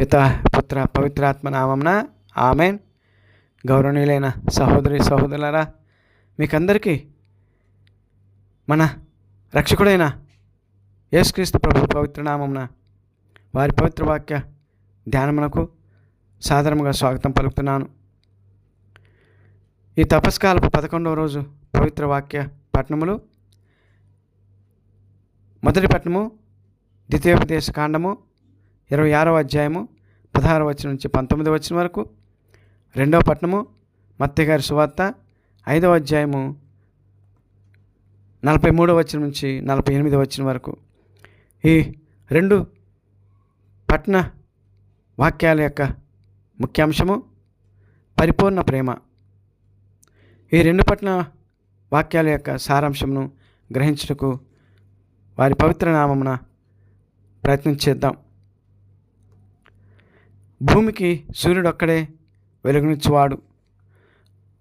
పిత పుత్ర పవిత్రాత్మ నామంన ఆమెన్. గౌరవనీయులైన సహోదరి సహోదరులరా మీకందరికీ మన రక్షకుడైన యేసుక్రీస్తు ప్రభు పవిత్ర నామంన వారి పవిత్ర వాక్య ధ్యానమునకు సాధారణంగా స్వాగతం పలుకుతున్నాను. ఈ తపస్కాలపు పదకొండవ రోజు పవిత్ర వాక్య పట్టణములు మొదటి పట్టణము ద్వితీయోపదేశ కాండము ఇరవై ఆరవ అధ్యాయము పదహారు వచ్చిన నుంచి పంతొమ్మిది వచ్చిన వరకు. రెండవ పట్టణము మత్తగారి సువార్త. ఐదవ అధ్యాయము నలభై మూడవ వచ్చిన నుంచి నలభై ఎనిమిది వచ్చిన వరకు. ఈ రెండు పట్న వాక్యాల యొక్క ముఖ్యాంశము పరిపూర్ణ ప్రేమ. ఈ రెండు పట్న వాక్యాల యొక్క సారాంశమును గ్రహించుటకు వారి పవిత్ర నామమున ప్రయత్నం చేద్దాం. భూమికి సూర్యుడు ఒక్కడే వెలుగునిచ్చువాడు.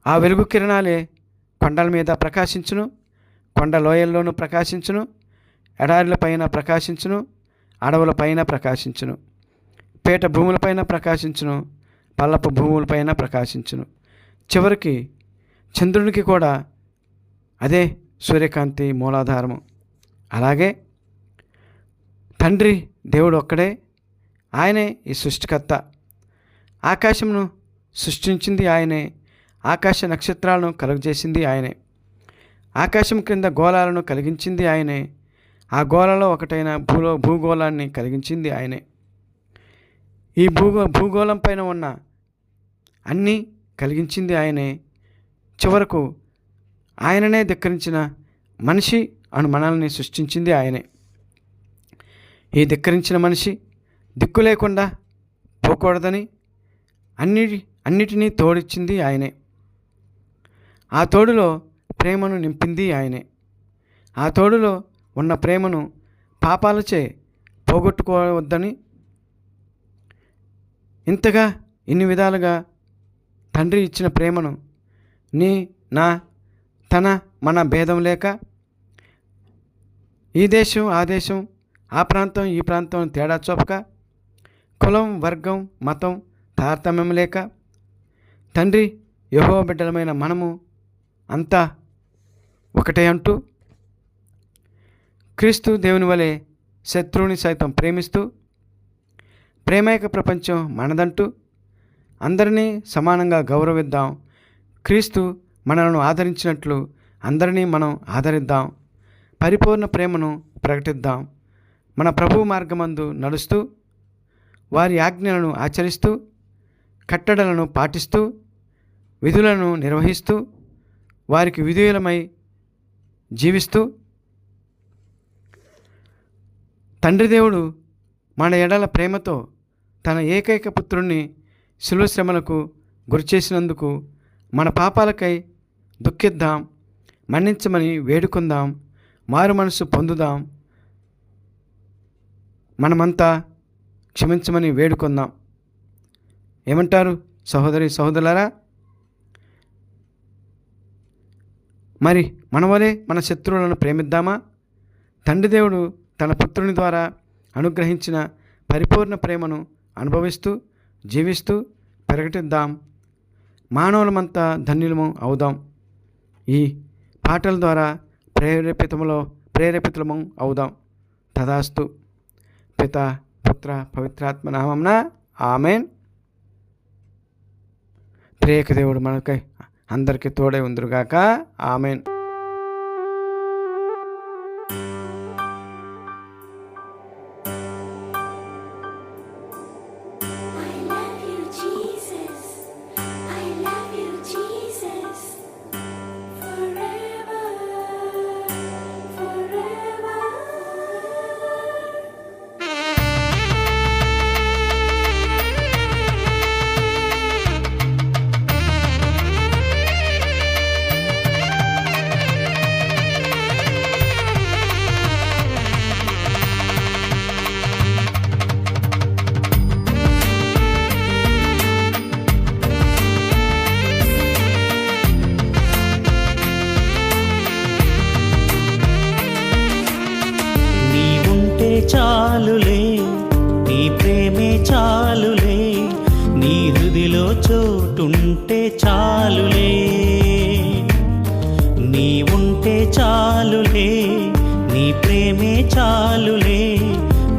ఆ వెలుగు కిరణాలే కొండల మీద ప్రకాశించును కొండ లోయల్లోనూ ప్రకాశించును ఎడారుల పైన ప్రకాశించును అడవుల పైన ప్రకాశించును పేట భూములపైన ప్రకాశించును పల్లపు భూములపైన ప్రకాశించును. చివరికి చంద్రునికి కూడా అదే సూర్యకాంతి మూలాధారము. అలాగే తండ్రి దేవుడు ఒక్కడే ఆయనే ఈ సృష్టికర్త. ఆకాశమును సృష్టించింది ఆయనే. ఆకాశ నక్షత్రాలను కలుగజేసింది ఆయనే. ఆకాశం క్రింద గోళాలను కలిగించింది ఆయనే. ఆ గోళలో ఒకటైన భూలో భూగోళాన్ని కలిగించింది ఆయనే. ఈ భూగో భూగోళం పైన ఉన్న అన్నీ కలిగించింది ఆయనే. చివరకు ఆయననే ధిక్కరించిన మనిషి అను మనల్ని సృష్టించింది ఆయనే. ఈ ధిక్కరించిన మనిషి దిక్కు లేకుండా పోకూడదని అన్నిటి అన్నిటినీ తోడిచ్చింది ఆయనే. ఆ తోడులో ప్రేమను నింపింది ఆయనే. ఆ తోడులో ఉన్న ప్రేమను పాపాలచే పోగొట్టుకోవద్దని ఇంతగా ఇన్ని విధాలుగా తండ్రి ఇచ్చిన ప్రేమను నీ నా తన మన భేదం లేక ఈ దేశం ఆ దేశం ఆ ప్రాంతం ఈ ప్రాంతం తేడా చొప్పక కులం వర్గం మతం తారతమ్యం లేక తండ్రి యహో బిడ్డలమైన మనము అంతా ఒకటే అంటూ క్రీస్తు దేవుని వలె శత్రువుని సైతం ప్రేమిస్తూ ప్రేమైక ప్రపంచం మనదంటూ అందరినీ సమానంగా గౌరవిద్దాం. క్రీస్తు మనలను ఆదరించినట్లు అందరినీ మనం ఆదరిద్దాం. పరిపూర్ణ ప్రేమను ప్రకటిద్దాం. మన ప్రభు మార్గమందు నడుస్తూ వారి ఆజ్ఞలను ఆచరిస్తూ కట్టడలను పాటిస్తూ విధులను నిర్వహిస్తూ వారికి విధేయులమై జీవిస్తూ తండ్రి దేవుడు మన ఎడల ప్రేమతో తన ఏకైక పుత్రుణ్ణి శిలువ శ్రమలకు గురిచేసినందుకు మన పాపాలకై దుఃఖిద్దాం మన్నించమని వేడుకుందాం మారు మనసు పొందుదాం మనమంతా క్షమించమని వేడుకుందాం. ఏమంటారు? సహోదరి సహోదరులారా? మరి మన వలె మన శత్రువులను ప్రేమిద్దామా? తండ్రి దేవుడు తన పుత్రుని ద్వారా అనుగ్రహించిన పరిపూర్ణ ప్రేమను అనుభవిస్తూ జీవిస్తూ ప్రకటిద్దాం మానవులమంతా ధన్యులము అవుదాం. ఈ పాటల ద్వారా ప్రేరేపితములో ప్రేరేపితులము అవుదాం. తదాస్తు. పిత పుత్ర పవిత్రాత్మ నామంన ఆమెన్. త్రేక దేవుడు మనకై అందరికీ తోడై ఉందరుగాక. ఆమెన్. తోడుంటే చాలులే నీ ఉంటే చాలులే నీ ప్రేమే చాలులే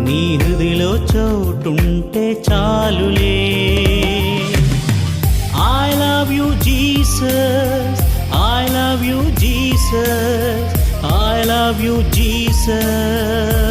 నీ హృదిలో చోటుంటే చాలులే I love you Jesus I love you Jesus I love you Jesus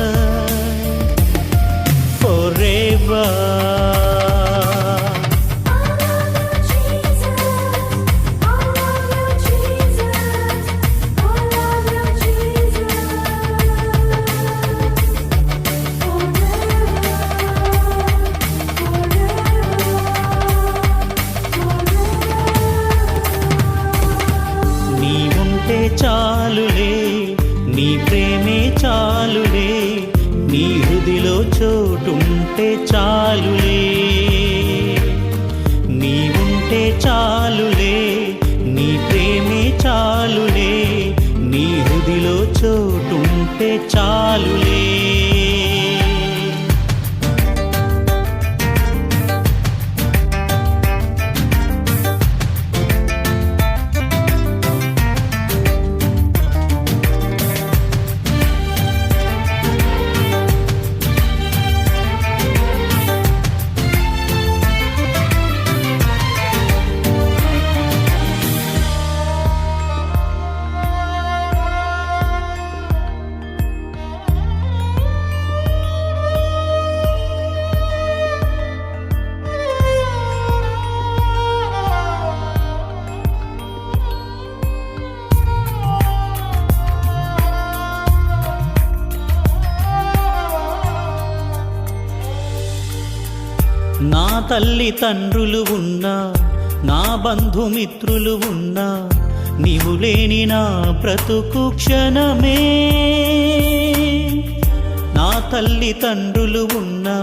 తల్లి తండ్రులు ఉన్నా నా బంధుమిత్రులు ఉన్నా నీవు లేని నా బ్రతుకు క్షణమే. నా తల్లి తండ్రులు ఉన్నా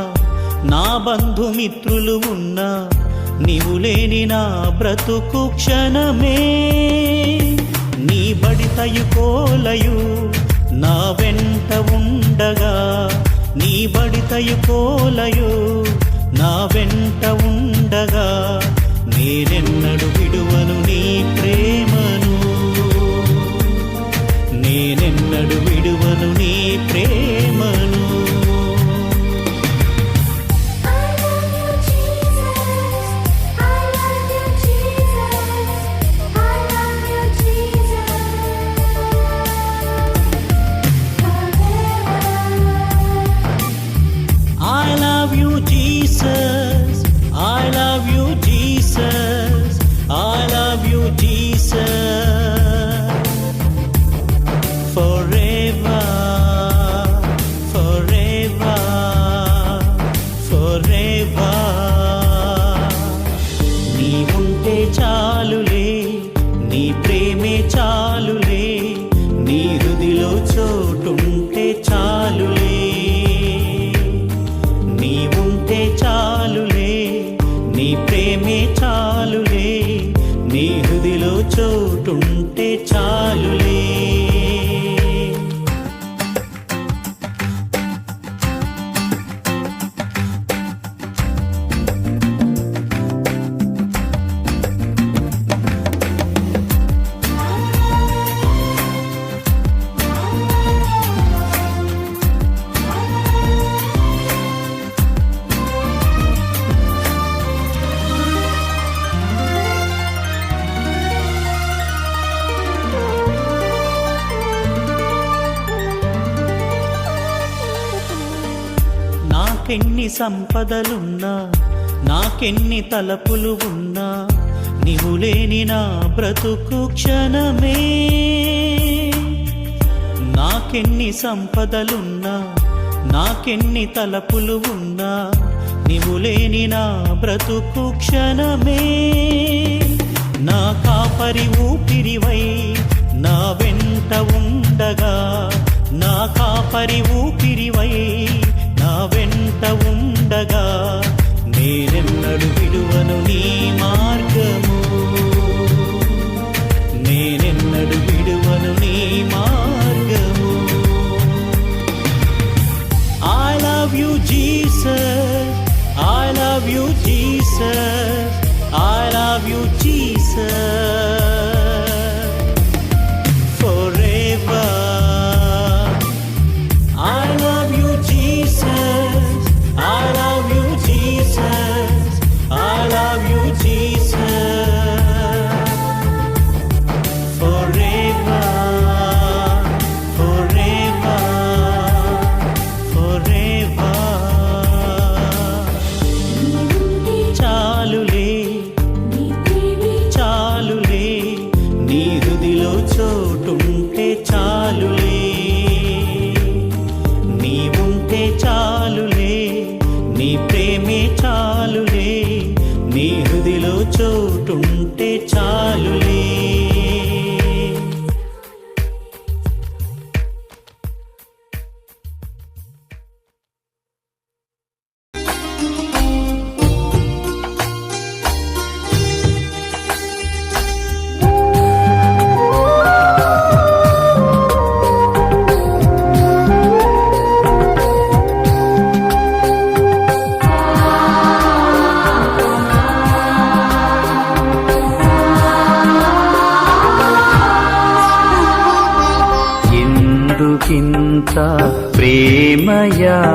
నా బంధుమిత్రులు ఉన్నా నీవు లేని నా బ్రతుకు క్షణమే. నీ బడితయు కోలయు నా వెంట ఉండగా నీ బడితయు కోలయు నా వెంట ఉండగా నేనెన్నడు విడువను నీ ప్రేమను. నేనెన్నడు విడువను చోటుంటే చాలులే. నాకెన్ని సంపదలున్నా నాకెన్ని తలపులు ఉన్నా నీవు లేని నా బ్రతుకు క్షణమే. నాకెన్ని సంపదలున్నా నాకెన్ని తలపులు ఉన్నా నీవు లేని నా బ్రతుకు క్షణమే. నా కాపరి ఊపిరివై నా వెంట ఉండగా నా కాపరి ఊపిరివై ఉండగా నేనెన్నడు విడువను నీ మార్గము నేనెన్నడు విడువను నీ మార్గము I love you Jesus I love you Jesus I love you Jesus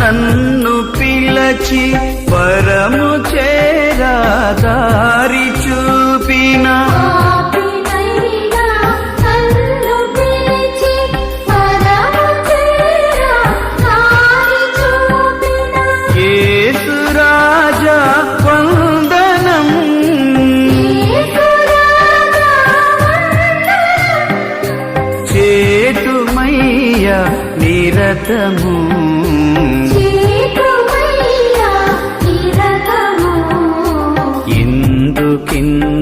నన్ను పిలచి పరము చేరా దారి చూపిన. రాజా వందనం. చేతుమయ్య